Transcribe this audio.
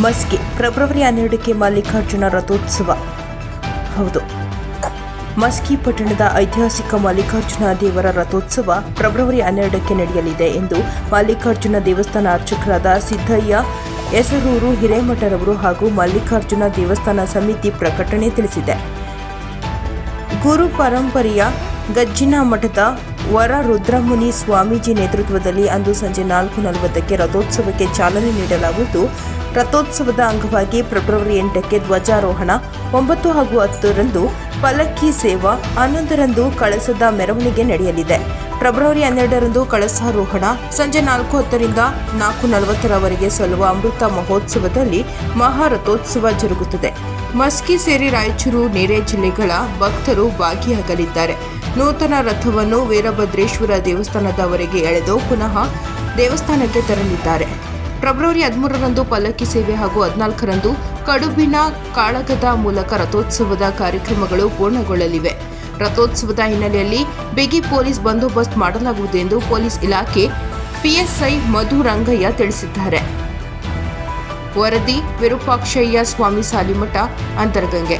Maski February ಹನ್ನೆರಡಕ್ಕೆ ಮಲ್ಲಿಕಾರ್ಜುನ ರಥೋತ್ಸವ. ಹೌದು. ಮಸ್ಕಿ ಪಟ್ಟಣದ ಐತಿಹಾಸಿಕ ಮಲ್ಲಿಕಾರ್ಜುನ ದೇವರ ರಥೋತ್ಸವ ಫೆಬ್ರವರಿ ಹನ್ನೆರಡಕ್ಕೆ ನಡೆಯಲಿದೆ ಎಂದು ಮಲ್ಲಿಕಾರ್ಜುನ ದೇವಸ್ಥಾನ ಅರ್ಚಕರಾದ ಸಿದ್ದಯ್ಯ, ಹೆಸರೂರು ಹಿರೇಮಠರವರು ಹಾಗೂ ಮಲ್ಲಿಕಾರ್ಜುನ ದೇವಸ್ಥಾನ ಸಮಿತಿ ಪ್ರಕಟಣೆ ತಿಳಿಸಿದೆ. ಗುರು ಪರಂಪರೆಯ ಗಜ್ಜಿನ ಮಠದ ವರ ರುದ್ರಮುನಿ ಸ್ವಾಮೀಜಿ ನೇತೃತ್ವದಲ್ಲಿ ಅಂದು ಸಂಜೆ ನಾಲ್ಕು ನಲವತ್ತಕ್ಕೆ ರಥೋತ್ಸವಕ್ಕೆ ಚಾಲನೆ ನೀಡಲಾಗುವುದು. ರಥೋತ್ಸವದ ಅಂಗವಾಗಿ ಫೆಬ್ರವರಿ ಎಂಟಕ್ಕೆ ಧ್ವಜಾರೋಹಣ, ಒಂಬತ್ತು ಹಾಗೂ ಹತ್ತರಂದು ಪಲ್ಲಕ್ಕಿ ಸೇವಾ, ಹನ್ನೊಂದರಂದು ಕಳಸದ ಮೆರವಣಿಗೆ ನಡೆಯಲಿದೆ. ಫೆಬ್ರವರಿ ಹನ್ನೆರಡರಂದು ಕಳಸಾರೋಹಣ, ಸಂಜೆ ನಾಲ್ಕು ಹತ್ತರಿಂದ ನಾಲ್ಕು ನಲವತ್ತರವರೆಗೆ ಸಲ್ಲುವ ಅಮೃತ ಮಹೋತ್ಸವದಲ್ಲಿ ಮಹಾರಥೋತ್ಸವ ಜರುಗುತ್ತದೆ. ಮಸ್ಕಿ ಸೇರಿ ರಾಯಚೂರು, ನೆರೆ ಜಿಲ್ಲೆಗಳ ಭಕ್ತರು ಭಾಗಿಯಾಗಲಿದ್ದಾರೆ. ನೂತನ ರಥವನ್ನು ವೀರಭದ್ರೇಶ್ವರ ದೇವಸ್ಥಾನದವರೆಗೆ ಎಳೆದು ಪುನಃ ದೇವಸ್ಥಾನಕ್ಕೆ ತರಲಿದ್ದಾರೆ ಫೆಬ್ರವರಿ ಹದಿಮೂರರಂದು ಪಲ್ಲಕ್ಕಿ ಸೇವೆ ಹಾಗೂ ಹದಿನಾಲ್ಕರಂದು ಕಡುಬಿನ ಕಾಳಗದ ಮೂಲಕ ರಥೋತ್ಸವದ ಕಾರ್ಯಕ್ರಮಗಳು ಪೂರ್ಣಗೊಳ್ಳಲಿವೆ. ರಥೋತ್ಸವದ ಹಿನ್ನೆಲೆಯಲ್ಲಿ ಬಿಗಿ ಪೊಲೀಸ್ ಬಂದೋಬಸ್ತ್ ಮಾಡಲಾಗುವುದು ಎಂದು ಪೊಲೀಸ್ ಇಲಾಖೆ ಪಿಎಸ್ಐ ಮಧು ರಂಗಯ್ಯ ತಿಳಿಸಿದ್ದಾರೆ. ವರದಿ ವಿರೂಪಾಕ್ಷಯ್ಯ ಸ್ವಾಮಿ ಸಾಲಿಮಠ, ಅಂತರ್ಗಂಗೆ.